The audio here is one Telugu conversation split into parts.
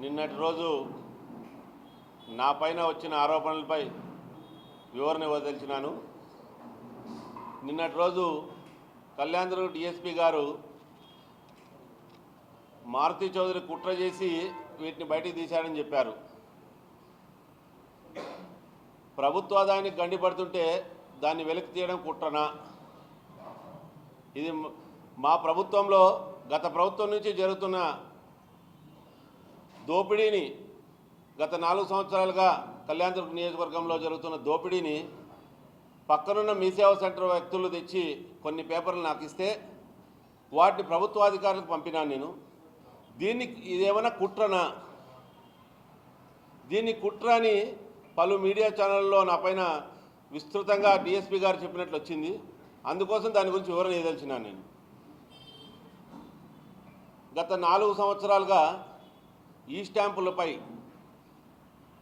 నిన్నటి రోజు నా పైన వచ్చిన ఆరోపణలపై వివరణ ఇవ్వదలిచినాను. నిన్నటి రోజు కళ్యాణదుర్గ డిఎస్పి గారు మారుతి చౌదరి కుట్ర చేసి వీటిని బయటికి తీశాడని చెప్పారు. ప్రభుత్వాదానికి గండిపడుతుంటే దాన్ని వెలికి తీయడం కుట్రనా? ఇది మా ప్రభుత్వంలో గత ప్రభుత్వం నుంచి జరుగుతున్న దోపిడీని గత నాలుగు సంవత్సరాలుగా కళ్యాణదుర్గ నియోజకవర్గంలో జరుగుతున్న దోపిడీని పక్కనున్న మీ సేవా సెంటర్ వ్యక్తులు తెచ్చి కొన్ని పేపర్లు నాకు ఇస్తే వాటిని ప్రభుత్వాధికారులకు పంపినాను నేను. దీన్ని ఇదేమైనా కుట్రనా? దీన్ని కుట్ర అని పలు మీడియా ఛానళ్ళలో నా పైన విస్తృతంగా డిఎస్పీ గారు చెప్పినట్లు వచ్చింది. అందుకోసం దాని గురించి వివరణ ఇదలిచినాను నేను. గత నాలుగు సంవత్సరాలుగా ఈ స్టాంపులపై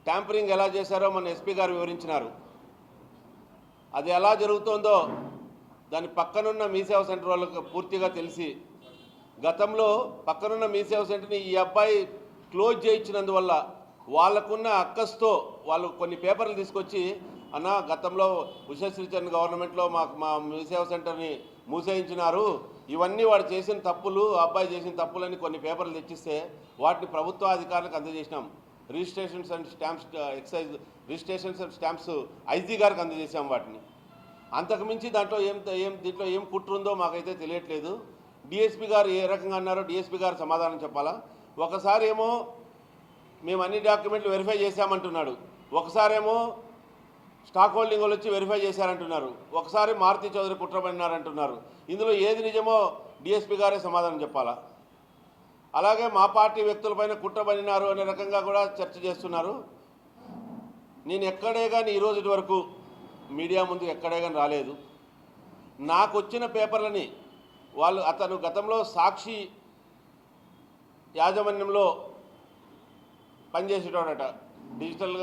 ట్యాంపరింగ్ ఎలా చేశారో మన ఎస్పీ గారు వివరించినారు. అది ఎలా జరుగుతోందో దాని పక్కనున్న మీ సేవ సెంటర్ వాళ్ళకు పూర్తిగా తెలిసి గతంలో పక్కనున్న మీ సేవ సెంటర్ని ఈ అబ్బాయి క్లోజ్ చేయించినందువల్ల వాళ్ళకున్న అక్కస్తో వాళ్ళు కొన్ని పేపర్లు తీసుకొచ్చి అన్న గతంలో ఉషశ్రీచరణ్ గవర్నమెంట్లో మాకు మా మీ సేవ సెంటర్ని మూసేయించినారు. ఇవన్నీ వాడు చేసిన తప్పులు అబ్బాయి చేసిన తప్పులని కొన్ని పేపర్లు తెచ్చిస్తే వాటిని ప్రభుత్వ అధికారులకు అందజేసినాం. Registrations and stamps excise registrations and stamps IG గారికి అందజేసాం వాటిని. అంతకుమించి దాంట్లో ఏం ఏం దీంట్లో ఏం కుట్రుందో మాకైతే తెలియట్లేదు. డిఎస్పీ గారు ఏ రకంగా అన్నారో డిఎస్పీ గారు సమాధానం చెప్పాలా? ఒకసారి ఏమో మేము అన్ని డాక్యుమెంట్లు వెరిఫై చేశామంటున్నాడు. ఒకసారేమో స్టాక్ హోల్డింగ్ వాళ్ళు వచ్చి వెరిఫై చేశారంటున్నారు. ఒకసారి మారుతి చౌదరి కుట్రబడినారంటున్నారు ఇందులో ఏది నిజమో డిఎస్పీ గారే సమాధానం చెప్పాలా? అలాగే మా పార్టీ వ్యక్తులపైన కుట్రబడినారు అనే రకంగా కూడా చర్చ చేస్తున్నారు. నేను ఎక్కడే కానీ ఈరోజు వరకు మీడియా ముందు ఎక్కడే కానీ రాలేదు. నాకు వచ్చిన పేపర్లని వాళ్ళు అతను గతంలో సాక్షి యాజమాన్యంలో పనిచేసేటోడట. డిజిటల్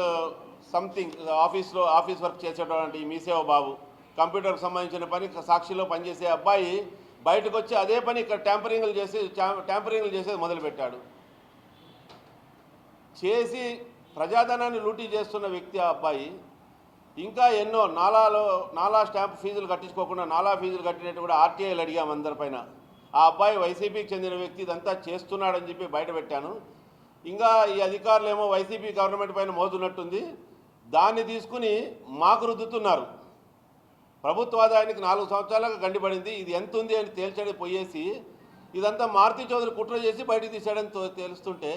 సంథింగ్ ఆఫీస్లో ఆఫీస్ వర్క్ చేసేటువంటి ఈ మీసేవ బాబు. కంప్యూటర్కి సంబంధించిన పని సాక్షిలో పనిచేసే అబ్బాయి బయటకు వచ్చి అదే పని ఇక్కడ ట్యాంపరింగ్లు చేసి ట్యాంపరింగ్లు చేసేది మొదలుపెట్టాడు. చేసి ప్రజాధనాన్ని లూటీ చేస్తున్న వ్యక్తి ఆ అబ్బాయి ఇంకా ఎన్నో నాలాలో నాలా స్టాంప్ ఫీజులు కట్టించుకోకుండా నాలా ఫీజులు కట్టినట్టు కూడా ఆర్టీఐలు అడిగాము అందరిపైన ఆ అబ్బాయి వైసీపీకి చెందిన వ్యక్తి ఇదంతా చేస్తున్నాడని చెప్పి బయట పెట్టాను. ఇంకా ఈ అధికారులు ఏమో వైసీపీ గవర్నమెంట్ పైన మోతున్నట్టుంది దాన్ని తీసుకుని మాకు రుద్దుతున్నారు. ప్రభుత్వ ఆదాయానికి నాలుగు సంవత్సరాలుగా గండిపడింది. ఇది ఎంత ఉంది అని తేల్చడి పోయేసి ఇదంతా మారుతి చౌదరి కుట్ర చేసి బయటికి తీశాడని తో- తెలుస్తుంటే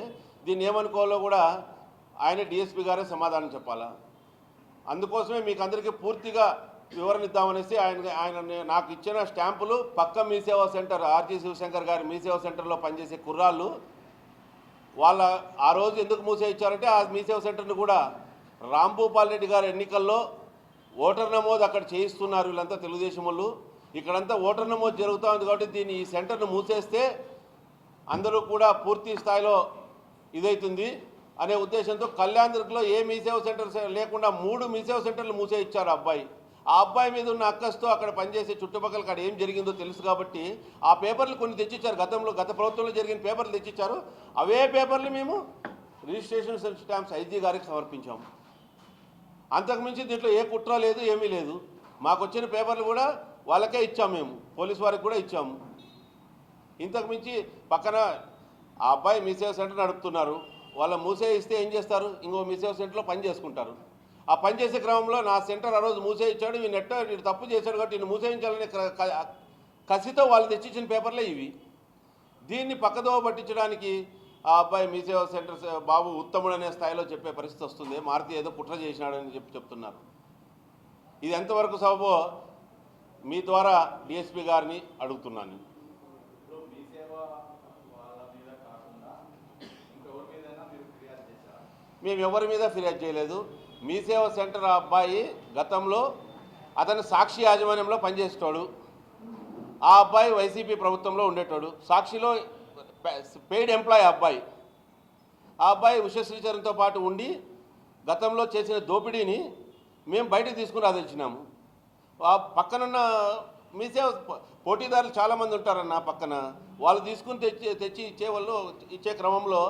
దీన్ని ఏమనుకోవాలో కూడా ఆయన డిఎస్పీ గారే సమాధానం చెప్పాలా? అందుకోసమే మీకు అందరికీ పూర్తిగా వివరణ ఇద్దామనేసి ఆయన ఆయన నాకు ఇచ్చిన స్టాంపులు పక్క మీ సేవా సెంటర్ ఆర్జీ శివశంకర్ గారి మీ సేవా సెంటర్లో పనిచేసే కుర్రాళ్ళు వాళ్ళ ఆ రోజు ఎందుకు మూసేయించారంటే ఆ మీ సేవా సెంటర్ని కూడా రాంభూపాల్ రెడ్డి గారి ఎన్నికల్లో ఓటర్ నమోదు అక్కడ చేయిస్తున్నారు వీళ్ళంతా తెలుగుదేశం వాళ్ళు. ఇక్కడంతా ఓటర్ నమోదు జరుగుతూ ఉంది కాబట్టి దీన్ని ఈ సెంటర్ను మూసేస్తే అందరూ కూడా పూర్తి స్థాయిలో ఇదైతుంది అనే ఉద్దేశంతో కళ్యాణ్లో ఏ మీసేవ సెంటర్ లేకుండా మూడు మీసేవ సెంటర్లు మూసే ఇచ్చారు ఆ అబ్బాయి. ఆ అబ్బాయి మీద ఉన్న అక్కస్తో అక్కడ పనిచేసే చుట్టుపక్కల అక్కడ ఏం జరిగిందో తెలుసు కాబట్టి ఆ పేపర్లు కొన్ని తెచ్చిచ్చారు. గతంలో గత ప్రభుత్వంలో జరిగిన పేపర్లు తెచ్చిచ్చారు. అవే పేపర్లు మేము రిజిస్ట్రేషన్ స్టాంప్స్ ఐజీ గారికి సమర్పించాము. అంతకుమించి దీంట్లో ఏ కుట్ర లేదు ఏమీ లేదు. మాకు వచ్చిన పేపర్లు కూడా వాళ్ళకే ఇచ్చాము మేము. పోలీస్ వారికి కూడా ఇచ్చాము ఇంతకుమించి పక్కన ఆ అబ్బాయి మీసేవ సెంటర్ నడుపుతున్నారు. వాళ్ళ మూసే ఇస్తే ఏం చేస్తారు? ఇంకో మీసేవ సెంటర్లో పని చేసుకుంటారు. ఆ పని చేసే క్రమంలో నా సెంటర్ ఆ రోజు మూసే ఇచ్చాడు. వీడు నెట్ వీడు తప్పు చేశాడు కాబట్టి నేను మూసేయించాలనే కసితో వాళ్ళు తెచ్చిచ్చిన పేపర్లే ఇవి. దీన్ని పక్కదోవ పట్టించడానికి ఆ అబ్బాయి మీసేవ సెంటర్ స- బాబు ఉత్తముడు అనే స్థాయిలో చెప్పే పరిస్థితి వస్తుంది. మారుతి ఏదో కుట్ర చేసినాడని చెప్పి చెప్తున్నారు. ఇది ఎంతవరకు సబబో? మీ ద్వారా డిఎస్పీ గారిని అడుగుతున్నాను మీ సేవ మేము ఎవరి మీద ఫిర్యాదు చేయలేదు. మీ సేవ సెంటర్ ఆ అబ్బాయి గతంలో అతను సాక్షి యాజమాన్యంలో పనిచేసేటోడు. ఆ అబ్బాయి వైసీపీ ప్రభుత్వంలో ఉండేటోడు. సాక్షిలో పెయిడ్ ఎంప్లాయ్ అబ్బాయి. ఆ అబ్బాయి విశ్వశ్రీచరణతో పాటు ఉండి గతంలో చేసిన దోపిడీని మేము బయటకు తీసుకుని ఆదరించినాము ఆ పక్కనున్న మీసేవ పోటీదారులు చాలామంది ఉంటారన్న పక్కన. వాళ్ళు తీసుకుని తెచ్చి తెచ్చి ఇచ్చే వాళ్ళు ఇచ్చే క్రమంలో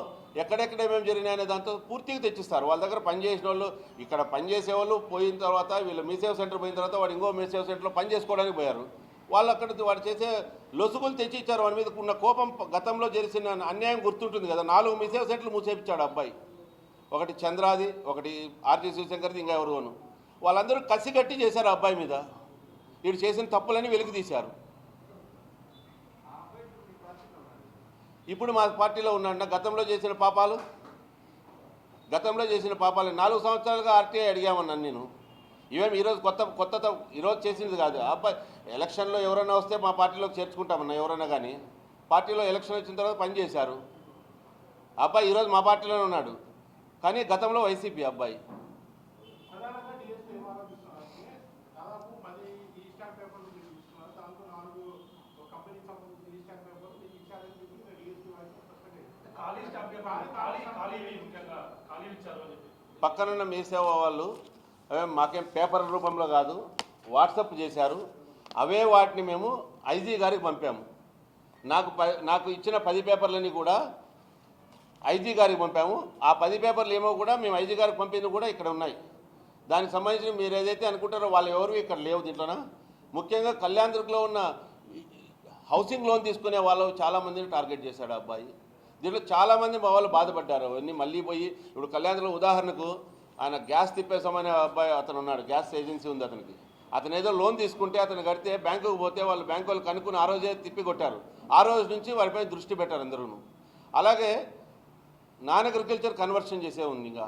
ఎక్కడెక్కడ ఏమేమి జరిగినాయనే దాంతో పూర్తిగా తెచ్చిస్తారు. వాళ్ళ దగ్గర పనిచేసిన వాళ్ళు ఇక్కడ పనిచేసే వాళ్ళు పోయిన తర్వాత వీళ్ళు మీసేవ సెంటర్ పోయిన తర్వాత వాడు ఇంకో మీసేవ సెంటర్లో పని చేసుకోవడానికి పోయారు. వాళ్ళు అక్కడ వాడు చేసే లొసుగులు తెచ్చి ఇచ్చారు వాడి మీద ఉన్న కోపం గతంలో జరిసిన అన్యాయం గుర్తుంటుంది కదా. నాలుగు మీసేవ సెట్లు మూసేపించాడు అబ్బాయి. ఒకటి చంద్రాది ఒకటి ఆర్టీ శివశంకర్ది ఇంకా ఎవరును వాళ్ళందరూ కసిగట్టి చేశారు ఆ అబ్బాయి మీద. వీడు చేసిన తప్పులని వెలికి తీశారు. ఇప్పుడు మా పార్టీలో ఉన్నాడు గతంలో చేసిన పాపాలు? గతంలో చేసిన పాపాలు. నాలుగు సంవత్సరాలుగా ఆర్టీఐ అడిగామన్నాను నేను. ఇవేం ఈరోజు కొత్త కొత్త ఈరోజు చేసింది కాదు. అబ్బాయి ఎలక్షన్లో ఎవరైనా వస్తే మా పార్టీలోకి చేర్చుకుంటామన్నా ఎవరైనా కానీ పార్టీలో ఎలక్షన్ వచ్చిన తర్వాత పనిచేశారు అబ్బాయి ఈరోజు మా పార్టీలోనే ఉన్నాడు. కానీ గతంలో వైసీపీ అబ్బాయి. పక్కనున్న మీ సేవ వాళ్ళు మాకేం పేపర్ రూపంలో కాదు వాట్సప్ చేశారు. అవే వాటిని మేము ఐజీ గారికి పంపాము. నాకు ప నాకు ఇచ్చిన పది పేపర్లని కూడా ఐజీ గారికి పంపాము. ఆ పది పేపర్లు ఏమో కూడా మేము ఐజీ గారికి పంపింది కూడా ఇక్కడ ఉన్నాయి. దానికి సంబంధించి మీరు ఏదైతే అనుకుంటారో వాళ్ళు ఎవరు ఇక్కడ లేవు దీంట్లోన? ముఖ్యంగా కళ్యాణదుర్గలో ఉన్న హౌసింగ్ లోన్ తీసుకునే వాళ్ళు చాలామందిని టార్గెట్ చేశాడు అబ్బాయి. దీంట్లో చాలామంది మా వాళ్ళు బాధపడ్డారు. అవన్నీ మళ్ళీ పోయి ఇప్పుడు కళ్యాణదుర్గలో ఉదాహరణకు ఆయన గ్యాస్ తిప్పేసామనే అబ్బాయి అతను ఉన్నాడు. గ్యాస్ ఏజెన్సీ ఉంది అతనికి. అతను ఏదో లోన్ తీసుకుంటే అతను కడితే బ్యాంకుకు పోతే వాళ్ళు బ్యాంకు వాళ్ళు కనుక్కుని ఆ రోజే తిప్పి కొట్టారు. ఆ రోజు నుంచి వారిపై దృష్టి పెట్టారు అందరూ అలాగే నాన్ అగ్రికల్చర్ కన్వర్షన్ చేసే ఉంది ఇంకా.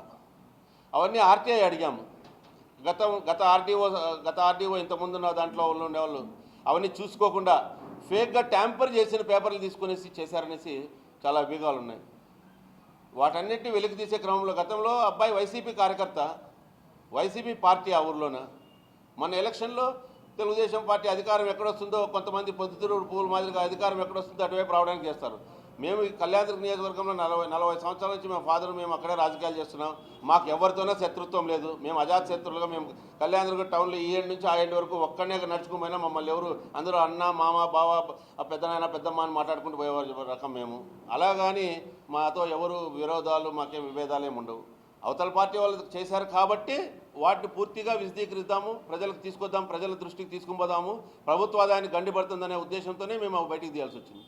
అవన్నీ ఆర్టీఐ అడిగాము. గతం గత ఆర్టీఓ గత ఆర్టీఓ ఇంతకుముందు ఉన్న దాంట్లో వాళ్ళు ఉండేవాళ్ళు. అవన్నీ చూసుకోకుండా ఫేక్గా ట్యాంపర్ చేసిన పేపర్లు తీసుకునేసి చేశారనేసి చాలా అభియోగాలు ఉన్నాయి. వాటన్నిటిని వెలికి తీసే క్రమంలో గతంలో అబ్బాయి వైసీపీ కార్యకర్త వైసీపీ పార్టీ ఆ ఊర్లోన. మన ఎలక్షన్లో తెలుగుదేశం పార్టీ అధికారం ఎక్కడొస్తుందో కొంతమంది పొద్దుతిరుగుడు పూల మాదిరిగా అధికారం ఎక్కడొస్తుందో అటువైపు రావడానికి చేస్తారు. మేము ఈ కళ్యాణదుర్గ నియోజకవర్గంలో నలభై నలభై సంవత్సరాల నుంచి మా ఫాదర్ మేము అక్కడే రాజకీయాలు చేస్తున్నాం. మాకు ఎవరితోనే శత్రుత్వం లేదు. మేము అజాత్ శత్రులుగా మేము కళ్యాణదుర్గ టౌన్లో ఈ ఏడు నుంచి ఆ ఏడు వరకు ఒక్కనే నడుచుకుపోయినా మమ్మల్ని ఎవరు అందరూ అన్న మామ బావ ఆ పెద్దనాయన పెద్దమ్మ అని మాట్లాడుకుంటూ పోయేవారు రకం మేము. అలా కానీ మాతో ఎవరు విరోధాలు మాకేం విభేదాలు ఏమి ఉండవు. అవతల పార్టీ వాళ్ళు చేశారు కాబట్టి వాటిని పూర్తిగా విశదీకరిద్దాము ప్రజలకు తీసుకొద్దాం ప్రజల దృష్టికి తీసుకుపోదాము ప్రభుత్వ ఆదాయాన్ని గండిపడుతుందనే ఉద్దేశంతోనే మేము బయటికి తీయాల్సి వచ్చింది.